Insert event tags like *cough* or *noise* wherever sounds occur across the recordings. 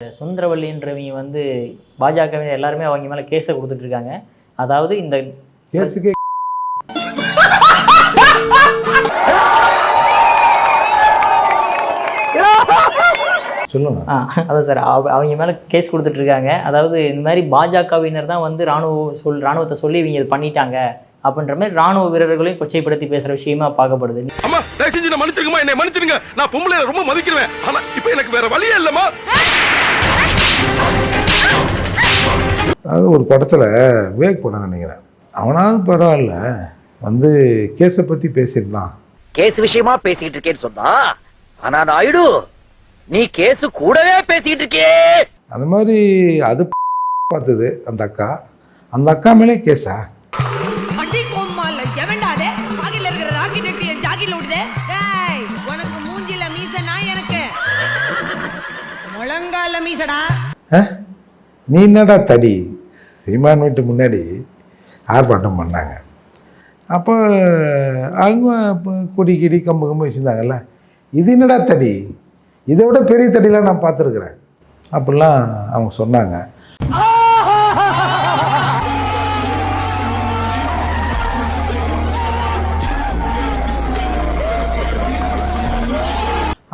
சுந்தரவல்லின்றவங்க வந்து பாஜகவினர் எல்லாருமே அவங்க மேலே கேஸை கொடுத்துட்டு இருக்காங்க அதாவது இந்த கேஸுக்கே சொல்லுங்க. ஆ அதான் சார். அவ- அவங்க மேலே கேஸ் கொடுத்துட்டு இருக்காங்க அதாவது இந்த மாதிரி பாஜகவினர் தான் வந்து ராணுவ சொல் ராணுவத்தை சொல்லி இவங்க இது பண்ணிட்டாங்க. அப்படின்ற மாதிரி ராணுவ வீரர்களையும் கொச்சைப்படுத்தி பேசுகிற விஷயமா பார்க்கப்படுது. அம்மா தயவு செஞ்சு நான் மன்னிச்சிருங்கம்மா. என்னை மன்னிச்சிருங்க. நான் பொம்பளை ரொம்ப மதிக்கிறேன். ஆனா இப்போ எனக்கு வேற வழியே இல்லம்மா. அது ஒரு படத்தில் விவேக் படம் நினைக்கிறேன். அவனாவது பரவாயில்ல. வந்து கேஸை பற்றி பேசியிருந்தான் கேஸ் விஷயமா பேசிக்கிட்டு இருக்கேன்னு சொன்னா ஆனா நாயுடு நீ கேஸ் கூடவே பேசிக்கிட்டு இருக்கே. அந்த மாதிரி அது *laughs* பார்த்தது அந்த அக்கா. அந்த அக்கா மேலே கேஸா? முழங்கால மீசடா. நீ என்னடா தடி? சீமான் வீட்டு முன்னாடி ஆர்ப்பாட்டம் பண்ணாங்க. அப்போ அவங்க கொடி கிடி கம்பு கம்பு வச்சுருந்தாங்கல்ல. இது என்னடா தடி? இதை விட பெரிய தடிலாம் நான் பார்த்துருக்குறேன். அப்படிலாம் அவங்க சொன்னாங்க.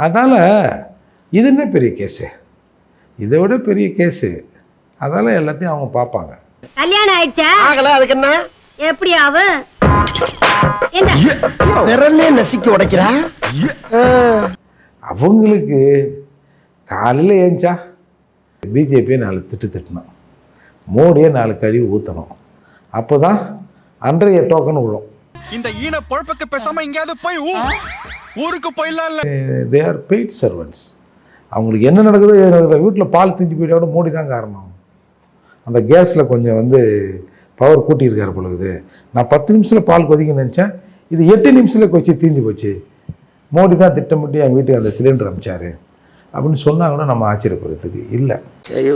அதனால் இது என்ன பெரிய கேஸு? இதை விட பெரிய கேஸு. அதால் எல்லாத்தையும் அவங்க பார்ப்பாங்க. கல்யாணம் ஆயிடுச்சா? ஆகல அதுக்கு என்ன? எப்படி ஆகும் என்ன? விரல்லே நசுக்கி உடைக்கிறா? அவங்களுக்கு காலையில் ஏஞ்சா பிஜேபியை நாலு திட்டு திட்டணும். மோடியை நாலு கழுவி ஊற்றணும் அப்போ தான் அன்றைய டோக்கன் விழும். இந்த ஈன பொழப்புக்கு பேசாம எங்கேயாவது போய் ஊ- ஊருக்கு போயிடலாம் இல்ல தே ஆர் பெய்ட் சர்வன்ட்ஸ் அவங்களுக்கு என்ன நடக்குதோ வீட்டில் பால் திஞ்சு போயிட்டா கூட மோடி தான் காரணம். அந்த கேஸில் கொஞ்சம் வந்து பவர் கூட்டியிருக்காரு பொழுது நான் பத்து நிமிஷத்தில் பால் கொதிக்க நினச்சேன். இது எட்டு நிமிஷத்தில் கொச்சி தீஞ்சு போச்சு. மோடி தான் திட்டமிட்டு என் வீட்டுக்கு அந்த சிலிண்டர் அமிச்சாரு. அப்படின்னு சொன்னா கூட நம்ம ஆச்சரியப்படுறதுக்கு இல்லை. ஐயோ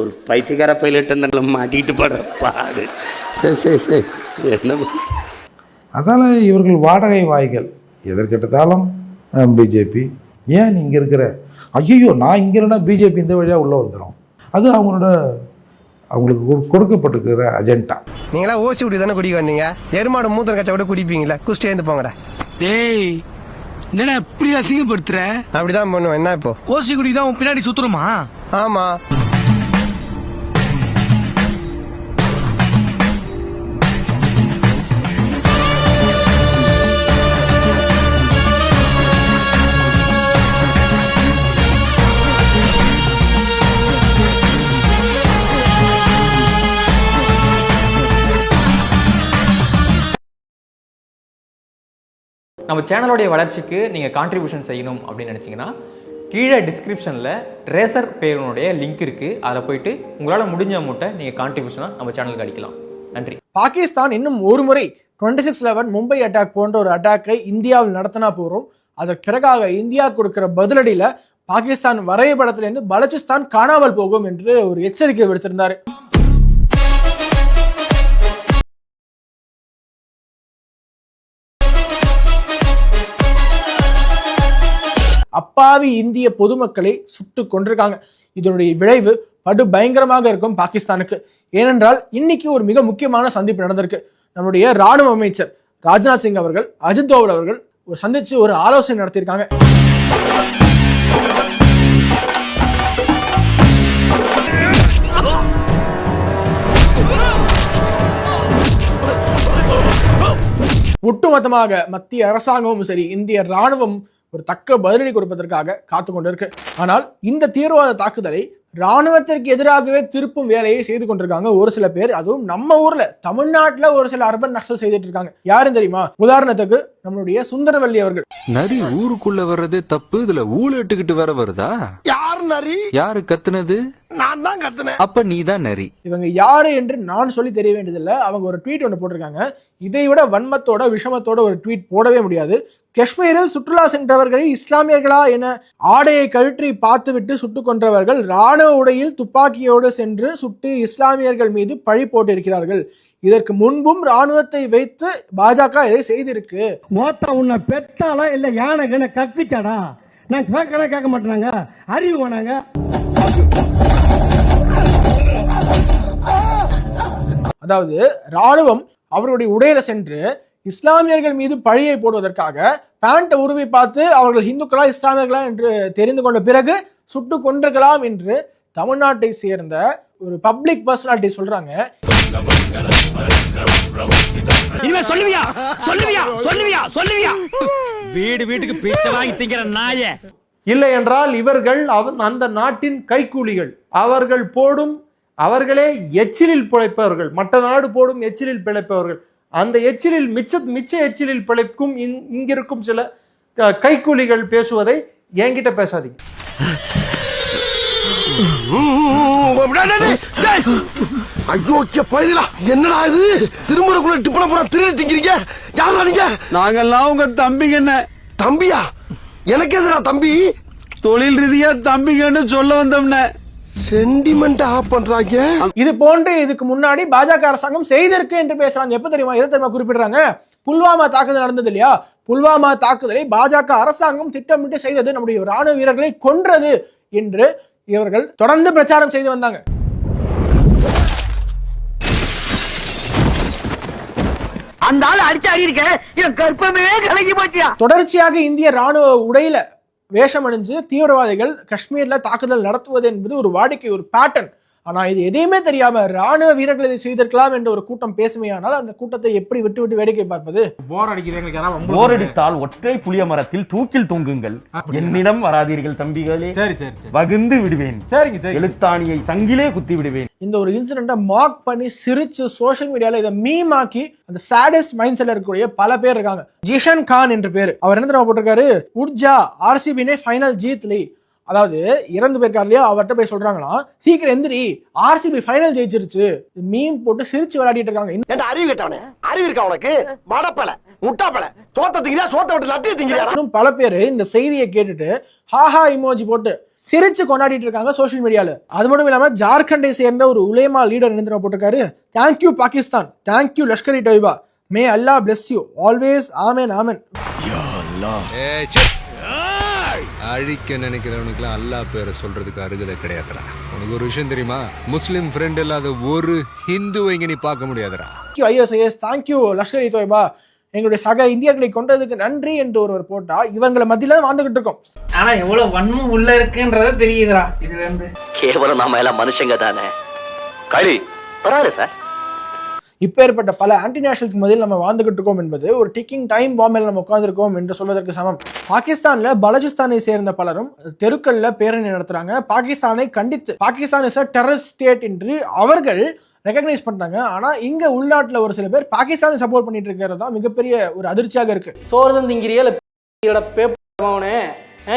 ஒரு பைத்தியக்கார பைலட் அந்த மாட்டிக்கிட்டு படுற பாடு. சரி சரி சரி. என்ன? அதால் இவர்கள் வாடகை வாய்கள் எதற்கெடுத்தாலும் பிஜேபி. ஏன் இங்கே இருக்கிற ஐயோ நான் இங்கே இருந்தா பிஜேபி இந்த வழியாக உள்ளே வந்துடும் அது அவங்களோட அவங்களுக்கு கொடு- கொடுக்கப்பட்டிருக்கிற அஜெண்டா நீங்களா ஓசி குடி தானே குடிக்க வந்தீங்க? எருமாடு மூத்திரம் கச்சா கூட குடிப்பீங்களா? குஸ்டி எழுந்து போங்கடா. டேய் என்னடா இப்படி அசிங்கப்படுத்துற? அப்படிதான் பண்ணுவேன். என்ன இப்போ? ஓசி குடி தான் உன் பின்னாடி சுத்துறோமா ஆமா. நம்ம சேனலோடைய வளர்ச்சிக்கு நீங்கள் கான்ட்ரிபியூஷன் செய்யணும் அப்படின்னு நினச்சிங்கன்னா கீழே டிஸ்கிரிப்ஷனில் ரேசர் பேருனுடைய லிங்க் இருக்குது அதில் போயிட்டு உங்களால் முடிஞ்ச அமௌண்ட்டை நீங்கள் கான்ட்ரிபியூஷனாக நம்ம சேனலுக்கு அடிக்கலாம் நன்றி. பாகிஸ்தான் இன்னும் ஒரு முறை twenty six eleven Mumbai attack போன்ற ஒரு அட்டாக்கை இந்தியாவில் நடத்தினா போகிறோம் அதற்கு பிறகாக இந்தியா கொடுக்கிற பதிலடியில் பாகிஸ்தான் வரைபடத்திலிருந்து பலூச்சிஸ்தான் காணாமல் போகும் என்று ஒரு எச்சரிக்கை விடுத்திருந்தார். அப்பாவி இந்திய பொதுமக்களை சுட்டு கொண்டிருக்காங்க இதனுடைய விளைவு படு பயங்கரமாக இருக்கும் பாகிஸ்தானுக்கு. ஏனென்றால் இன்னைக்கு ஒரு மிக முக்கியமான சந்திப்பு நடந்திருக்கு. நம்முடைய ராணுவ அமைச்சர் ராஜ்நாத் சிங் அவர்கள் அஜித் தோவல் அவர்கள் ஒரு சந்திச்சு ஒரு ஆலோசனை நடத்தியிருக்காங்க. ஒட்டுமொத்தமாக மத்திய அரசாங்கமும் சரி இந்திய ராணுவம் ஒரு தக்க பதிலடி கொடுப்பதற்காக காத்து கொண்டிருக்கு ஆனால் இந்த தீவிரவாத தாக்குதலை ராணுவத்திற்கு எதிராகவே திருப்பும் வேலையை செய்து கொண்டிருக்காங்க ஒரு சில பேர். அதுவும் நம்ம ஊர்ல தமிழ்நாட்டுல ஒரு சில அர்பன் நக்சல் செய்துட்டு இருக்காங்க. யாரும் தெரியுமா? உதாரணத்துக்கு நம்மளுடைய சுந்தரவல்லி அவர்கள். நரி ஊருக்குள்ள வர்றதே தப்பு? இதுல ஊழ இட்டுக்கிட்டு வேற வருதா? யார் நரி? யாரு கத்துனது? நான் தான் கத்துனேன். அப்ப நீ தான் நரி. இவங்க யாரு என்று நான் சொல்லி தெரிய வேண்டியதில்லை. அவங்க ஒரு ட்வீட் ஒன்று போட்டிருக்காங்க. இதை விட வன்மத்தோட விஷமத்தோட ஒரு ட்வீட் போடவே முடியாது. காஷ்மீரில் சுற்றுலா சென்றவர்களை இஸ்லாமியர்களா என ஆடையை கழற்றி பார்த்துவிட்டு சுட்டுக் கொன்றவர்கள் ராணுவ உடையில் துப்பாக்கியோடு சென்று சுட்டு இஸ்லாமியர்கள் மீது பழி போட்டிருக்கிறார்கள். இதற்கு முன்பும் ராணுவத்தை வைத்து பாஜக இதை செய்திருக்கு. மோத்தா உன்னை பெத்தாலா இல்ல யானை கண்ண கக்குச்சாடா? நான் கேட்கறேன் கேட்க மாட்டேனாங்க. அறிவு வேணாங்க. அதாவது ராணுவம் அவர்களுடைய உடையில சென்று இஸ்லாமியர்கள் மீது பழியை போடுவதற்காக பேண்ட்டை உருவி பார்த்து அவர்கள் இந்துக்களா இஸ்லாமியர்களா என்று தெரிந்து கொண்ட பிறகு சுட்டு கொண்டிருக்கலாம் என்று தமிழ்நாட்டை சேர்ந்த ஒரு பப்ளிக் பர்சனாலிட்டி சொல்றாங்க. வீடு வீட்டுக்கு பிச்சை வாங்கி திங்கிற நாயே. இல்லை என்றால் இவர்கள் அவ- அந்த நாட்டின் கைக்கூலிகள். அவர்கள் போடும் அவர்களே எச்சிலில் பிழைப்பவர்கள். மற்ற நாடு போடும் எச்சிலில் பிழைப்பவர்கள். அந்த எச்சிலில் மிச்ச மிச்ச எச்சிலில் பிழைக்கும் இங்- இங்கிருக்கும் சில க- கைக்கூலிகள் பேசுவதை என்கிட்ட பேசாதீங்க. ஐயோ பயிலா என்னடா இது? திருமுறைக்குள்ள டிப்பன பூரா திருடி திங்கிறீங்க? யாரா நீங்க? நாங்கெல்லாம் உங்க தம்பிங்கண்ண தம்பியா? எனக்கு எதுடா தம்பி? தொழில் ரீதியா தம்பிங்கன்னு சொல்ல வந்தோம்ன. சென்டிமெண்ட் ஆஃப் பண்றாங்க. இது போன்று இதுக்கு முன்னாடி பாஜக அரசாங்கம் செய்திருக்கு என்று பேசுறாங்க. எப்ப தெரியுமா? எதை தெரியுமா குறிப்பிடுறாங்க? புல்வாமா தாக்குதல் நடந்தது இல்லையா? புல்வாமா தாக்குதலை பாஜக அரசாங்கம் திட்டமிட்டு செய்தது நம்முடைய ராணுவ வீரர்களை கொன்றது என்று இவர்கள் தொடர்ந்து பிரச்சாரம் செய்து வந்தாங்க. அந்த ஆள் அடிச்சு அடி இருக்க. என் கற்பமே கலங்கி போச்சியா? தொடர்ச்சியாக இந்திய ராணுவ உடையில வேஷம் அணிஞ்சு தீவிரவாதிகள் காஷ்மீரில் தாக்குதல் நடத்துவது என்பது ஒரு வாடிக்கை ஒரு பேட்டர்ன் ஆனா இது எதையுமே தெரியாம ராணுவ வீரர்கள் இதை செய்திருக்கலாம் என்ற ஒரு கூட்டம் பேசுமையானால் அந்த கூட்டத்தை எப்படி விட்டு விட்டு வேடிக்கை பார்ப்பது? போர் அடிக்குது எங்களுக்கு யாராவது போர் அடித்தால் ஒற்றை புளிய மரத்தில் தூக்கில் தொங்குங்கள். என்னிடம் வராதீர்கள் தம்பிகளே. சரி சரி சரி. வகுந்து விடுவேன். சரிங்க சரி எழுத்தாணியை சங்கிலே குத்தி விடுவேன். இந்த ஒரு இன்சிடென்ட்டை மார்க் பண்ணி சிரிச்சு சோஷியல் மீடியால இதை மீம் ஆக்கி அந்த சேடஸ்ட் மைண்ட் செட்ல இருக்கக்கூடிய பல பேர் இருக்காங்க. ஜிஷன் கான் என்ற பேர். அவர் என்ன தெரியுமா போட்டிருக்காரு? உட்ஜா ஆர்சிபினே ஃபைனல் ஜீத் லீ. அதாவது இறந்து போயிருக்காரு இல்லையா அவர்கிட்ட போய் சொல்றாங்களாம் சீக்கிரம் எந்திரி ஆர்சிபி ஃபைனல் ஜெயிச்சிருச்சு. மீம் போட்டு சிரிச்சு விளையாடிட்டு இருக்காங்க. என்ன அறிவு கேட்டவனே? அறிவு இருக்கா உனக்கு? மடப்பல முட்டாப்பல சோத்த திங்கிறியா சோத்த விட்டு லட்டிய இன்னும் பல பேர் இந்த செய்தியை கேட்டுட்டு ஹாஹா இமோஜி போட்டு சிரிச்சு கொண்டாடிட்டு இருக்காங்க சோஷியல் மீடியால அது மட்டும் இல்லாம ஜார்க்கண்டை சேர்ந்த ஒரு உலேமா லீடர் தெரியுமா போட்டிருக்காரு. Thank you Pakistan thank you Lashkar e Taiba may Allah bless you always amen amen அழிக்க நினைக்கிறவனுக்குலாம் அல்லாஹ் பேரை சொல்றதுக்கு அருகதை கிடையாதுடா. உனக்கு ஒரு விஷயம் தெரியுமா? முஸ்லிம் ஃப்ரெண்ட் இல்லாத ஒரு ஹிந்துவை இங்க நீ பார்க்க முடியாதுடா. ISIS thank you Lashkar Taiba. எங்களுடைய சக இந்தியர்களை கொண்டதுக்கு நன்றி என்று ஒருவர் போட்டா இவங்களை மத்தியில தான் வாழ்ந்துகிட்டு இருக்கோம். ஆனா எவ்வளவு வன்மம் உள்ள இருக்குன்றத தெரியுதுடா இதுல இருந்து. கேவலம் நாம எல்லாம் மனுஷங்க தானே. களி பரவாயில்ல சார் இப்பேற்பட்ட பல ஆன்டி நேஷனல்ஸ் நம்ம வாழ்ந்துகிட்டு இருக்கோம் என்பது ஒரு டிக்கிங் டைம் பாம்பில் நம்ம உட்காந்துருக்கோம் என்று சொல்வதற்கு சமம். பாகிஸ்தான்ல பலஜிஸ்தானை சேர்ந்த பலரும் தெருக்கள்ல பேரணி நடத்துறாங்க. பாகிஸ்தானை கண்டித்து Pakistan is a terrorist state என்று அவர்கள் ரெகக்னைஸ் பண்றாங்க. ஆனா இங்க உள்நாட்டுல ஒரு சில பேர் பாகிஸ்தானை சப்போர்ட் பண்ணிட்டு இருக்கிறது தான் மிகப்பெரிய ஒரு அதிர்ச்சியாக இருக்கு. சோர்தன் திங்கிறியா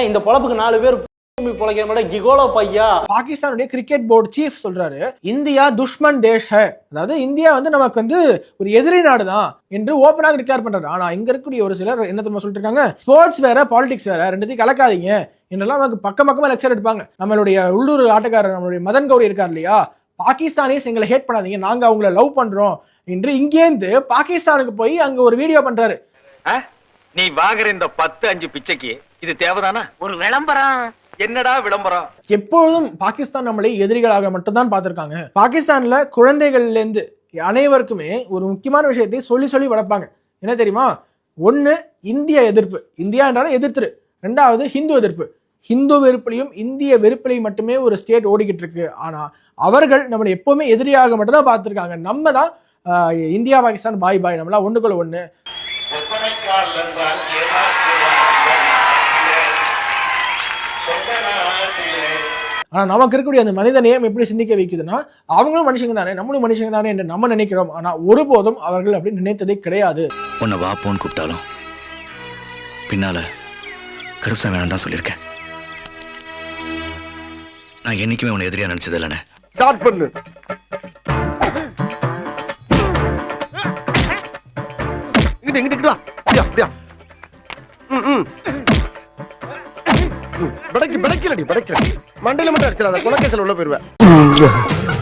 இந்த பொழப்புக்கு நாலு பேர் பாகிஸ்தானுடைய கிரிக்கெட் போர்டு சீஃப் சொல்றாரு இந்தியா துஷ்மன் தேஷ் ஹை. அதாவது இந்தியா வந்து நமக்கு வந்து ஒரு எதிரி நாடு தான் என்று ஓப்பனாக டிக்ளேர் பண்றாரு. ஆனா இங்க இருக்கக்கூடிய ஒரு சிலர் என்ன தெரியுமா சொல்லிட்டு இருக்காங்க? ஸ்போர்ட்ஸ் வேற பாலிடிக்ஸ் வேற ரெண்டுத்தையும் கலக்காதீங்க. என்றெல்லாம் நமக்கு பக்கம் பக்கமா லெக்சர் எடுப்பாங்க. நம்மளுடைய உள்ளூர் ஆட்டக்காரர் நம்மளுடைய மதன் கௌரி இருக்கார் இல்லையா? பாகிஸ்தானீஸ் எங்களை ஹேட் பண்ணாதீங்க. நாங்க அவங்கள லவ் பண்றோம் என்று இங்கேருந்து பாகிஸ்தானுக்கு போய் அங்க ஒரு வீடியோ பண்றாரு. நீ வாங்குற இந்த பத்து அஞ்சு பிச்சைக்கு இது தேவைதானா? ஒரு விளம்பரம். என்னடா விளம்பரம்? எப்பொழுதும் பாகிஸ்தான் நம்மளை எதிரிகளாக மட்டும்தான் பார்த்திருக்காங்க. பாகிஸ்தான்ல குழந்தைகள்ல இருந்து அனைவருக்குமே ஒரு முக்கியமான விஷயத்தை சொல்லி சொல்லி வளர்ப்பாங்க. என்ன தெரியுமா? ஒண்ணு இந்திய எதிர்ப்பு. இந்தியா என்றாலும் எதிர்த்துரு. ரெண்டாவது ஹிந்து எதிர்ப்பு. ஹிந்து வெறுப்பிலையும் இந்திய வெறுப்பிலையும் மட்டுமே ஒரு ஸ்டேட் ஓடிக்கிட்டு இருக்கு ஆனா அவர்கள் நம்மளை எப்பவுமே எதிரியாக மட்டும் தான் பார்த்திருக்காங்க. நம்ம தான் இந்தியா பாகிஸ்தான் பாய் பாய் நம்மளாம் ஒண்ணுக்குள்ள ஒண்ணு. ஆனா நமக்கு இருக்கக்கூடிய அந்த மனித நேயம் எப்படி சிந்திக்க வைக்குதுன்னா அவங்களும் மனுஷங்க தானே நம்மளும் மனுஷங்க தானே என்று நம்ம நினைக்கிறோம். ஆனா ஒருபோதும் அவர்கள் அப்படி நினைத்ததே கிடையாது. உன்னை வா போன்னு கூப்பிட்டாலும் பின்னால கருப்சா வேணாம் தான் சொல்லியிருக்கேன். நான் என்னைக்குமே உன்னை எதிரியா நினைச்சது இல்லைண்ணே. ஸ்டார்ட் பண்ணு. இங்கிட்டு இங்கிட்டு இங்கிட்டு வா. அப்படியா அப்படியா. ம் ம். படைக்கு படைக்கலடி படைக்கல மண்டையில மட்டும் அடிச்சிடாத குலக்கேசல் உள்ள போயிருவேன்